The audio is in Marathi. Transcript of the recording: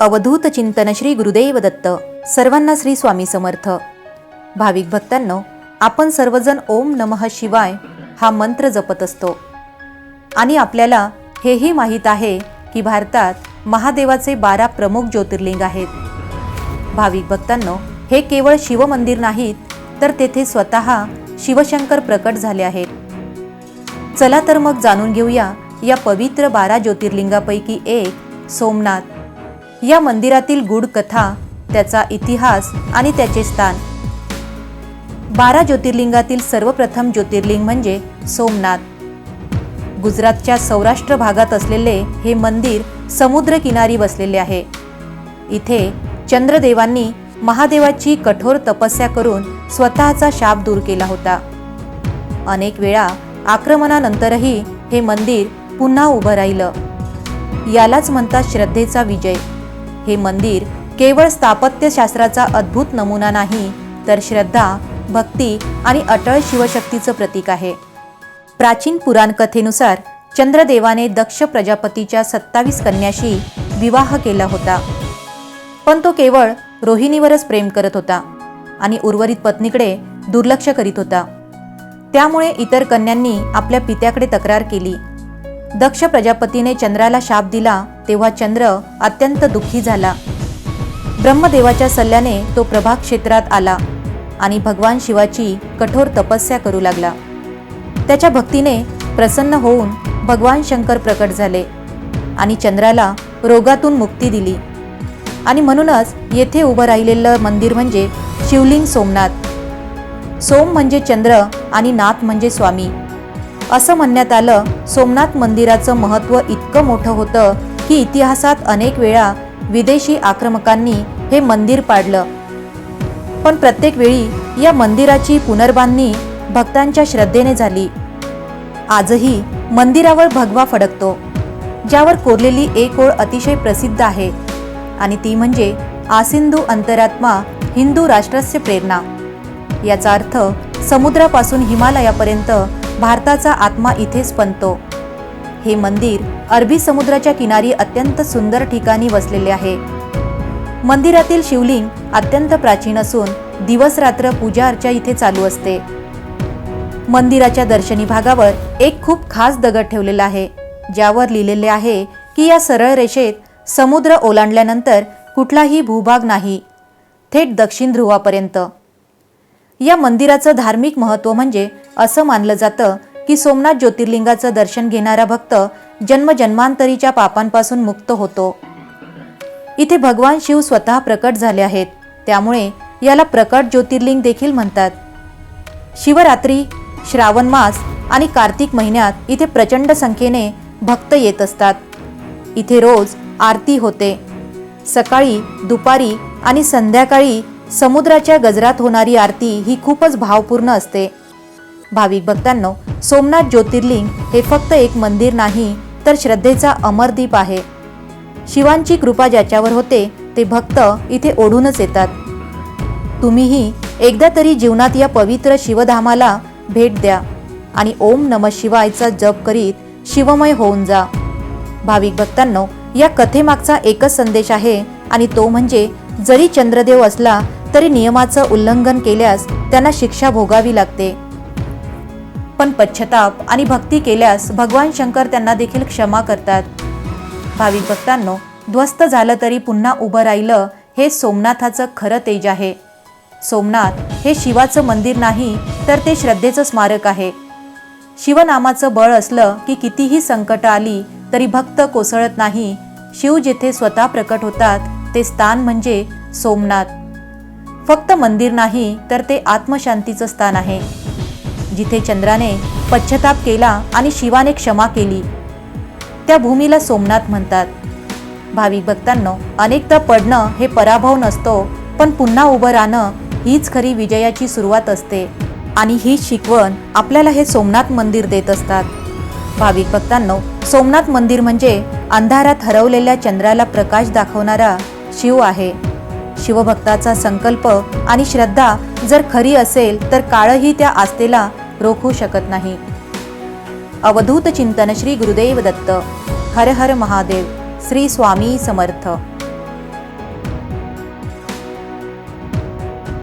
अवधूत चिंतन श्री गुरुदेव दत्त. सर्वांना श्री स्वामी समर्थ. भाविक भक्तांनो आपण सर्वजण ओम नमः शिवाय हा मंत्र जपत असतो. आणि आपल्याला हेही माहीत आहे की भारतात महादेवाचे बारा प्रमुख ज्योतिर्लिंग आहेत. भाविक भक्तांनो हे केवळ शिवमंदिर नाहीत तर तेथे स्वतः शिवशंकर प्रकट झाले आहेत. चला तर मग जाणून घेऊया या पवित्र बारा ज्योतिर्लिंगापैकी एक सोमनाथ. या मंदिरातील गूढ कथा त्याचा इतिहास आणि त्याचे स्थान. बारा ज्योतिर्लिंगातील सर्वप्रथम ज्योतिर्लिंग म्हणजे सोमनाथ. गुजरातच्या सौराष्ट्र भागात असलेले हे मंदिर समुद्रकिनारी बसलेले आहे. इथे चंद्रदेवांनी महादेवाची कठोर तपस्या करून स्वतःचा शाप दूर केला होता. अनेक वेळा आक्रमणानंतरही हे मंदिर पुन्हा उभं राहिलं. यालाच म्हणतात श्रद्धेचा विजय. हे मंदिर केवळ स्थापत्यशास्त्राचा अद्भुत नमुना नाही तर श्रद्धा भक्ती आणि अटळ शिवशक्तीचं प्रतीक आहे. प्राचीन पुराणकथेनुसार चंद्रदेवाने दक्ष प्रजापतीच्या सत्तावीस कन्याशी विवाह केला होता. पण तो केवळ रोहिणीवरच प्रेम करत होता आणि उर्वरित पत्नीकडे दुर्लक्ष करीत होता. त्यामुळे इतर कन्यांनी आपल्या पित्याकडे तक्रार केली. दक्ष प्रजापतीने चंद्राला शाप दिला तेव्हा चंद्र अत्यंत दुःखी झाला. ब्रह्मदेवाच्या सल्ल्याने तो प्रभाग क्षेत्रात आला आणि भगवान शिवाची कठोर तपस्या करू लागला. त्याच्या भक्तीने प्रसन्न होऊन भगवान शंकर प्रकट झाले आणि चंद्राला रोगातून मुक्ती दिली. आणि म्हणूनच येथे उभं राहिलेलं मंदिर म्हणजे शिवलिंग सोमनाथ. सोम म्हणजे चंद्र आणि नाथ म्हणजे स्वामी. असं म्हणण्यात आलं. सोमनाथ मंदिराचं महत्त्व इतकं मोठं होतं की इतिहासात अनेक वेळा विदेशी आक्रमकांनी हे मंदिर पाडलं. पण प्रत्येक वेळी या मंदिराची पुनर्बांधणी भक्तांच्या श्रद्धेने झाली. आजही मंदिरावर भगवा फडकतो ज्यावर कोरलेली एक ओळ अतिशय प्रसिद्ध आहे आणि ती म्हणजे आसिंधू अंतरात्मा हिंदू राष्ट्रस्य प्रेरणा. याचा अर्थ समुद्रापासून हिमालयापर्यंत भारताचा आत्मा इथेच पंतो हे मंदिर अरबी समुद्राच्या किनारी अत्यंत सुंदर ठिकाणी वसलेले आहे. मंदिरातील शिवलिंग अत्यंत प्राचीन असून दिवस रात्र पूजा अर्चा इथे चालू असते. मंदिराच्या दर्शनी भागावर एक खूप खास दगड ठेवलेला आहे ज्यावर लिहिलेले आहे की या सरळ रेषेत समुद्र ओलांडल्यानंतर कुठलाही भूभाग नाही थेट दक्षिण ध्रुवापर्यंत. या मंदिराचं धार्मिक महत्त्व म्हणजे असं मानलं जातं की सोमनाथ ज्योतिर्लिंगाचं दर्शन घेणारा भक्त जन्मजन्मांतरीच्या पापांपासून मुक्त होतो. इथे भगवान शिव स्वतः प्रकट झाले आहेत. त्यामुळे याला प्रकट ज्योतिर्लिंग देखील म्हणतात. शिवरात्री श्रावण मास आणि कार्तिक महिन्यात इथे प्रचंड संख्येने भक्त येत असतात. इथे रोज आरती होते. सकाळी दुपारी आणि संध्याकाळी समुद्राच्या गजरात होणारी आरती ही खूपच भावपूर्ण असते. भाविक भक्तांनो सोमनाथ ज्योतिर्लिंग हे फक्त एक मंदिर नाही तर श्रद्धेचा अमरदीप आहे. शिवांची कृपा ज्याच्यावर होते ते भक्त इथे ओढूनच येतात. तुम्हीही एकदा तरी जीवनात या पवित्र शिवधामाला भेट द्या आणि ओम नम शिवायचा जप करीत शिवमय होऊन जा. भाविक भक्तांनो या कथेमागचा एकच संदेश आहे आणि तो म्हणजे जरी चंद्रदेव असला तरी नियमाचं उल्लंघन केल्यास त्यांना शिक्षा भोगावी लागते. पण पश्चाताप आणि भक्ती केल्यास भगवान शंकर त्यांना देखील क्षमा करतात. भाविक भक्तांनो ध्वस्त झालं तरी पुन्हा उभं राहिलं हे सोमनाथाचं खरं तेज आहे. सोमनाथ हे शिवाचं मंदिर नाही तर ते श्रद्धेचं स्मारक आहे. शिवनामाचं बळ असलं की कितीही संकट आली तरी भक्त कोसळत नाही. शिव जेथे स्वतः प्रकट होतात ते स्थान म्हणजे सोमनाथ. फक्त मंदिर नाही तर ते आत्मशांतीचं स्थान आहे. जिथे चंद्राने पश्चाताप केला आणि शिवाने क्षमा केली. त्या भूमीला सोमनाथ म्हणतात. भाविक भक्तांनो अनेकदा पडणं हे पराभव नसतो पण पुन्हा उभं राहणं हीच खरी विजयाची सुरुवात असते. आणि ही शिकवण आपल्याला हे सोमनाथ मंदिर देत असतात. भाविक भक्तांनो सोमनाथ मंदिर म्हणजे अंधारात हरवलेल्या चंद्राला प्रकाश दाखवणारा शिव आहे. शिवभक्ताचा संकल्प आणि श्रद्धा जर खरी असेल तर काळही त्या आस्थेला रोखू शकत नाही. अवधूत चिंतन श्री गुरुदेव दत्त. हर हर महादेव. श्री स्वामी समर्थ.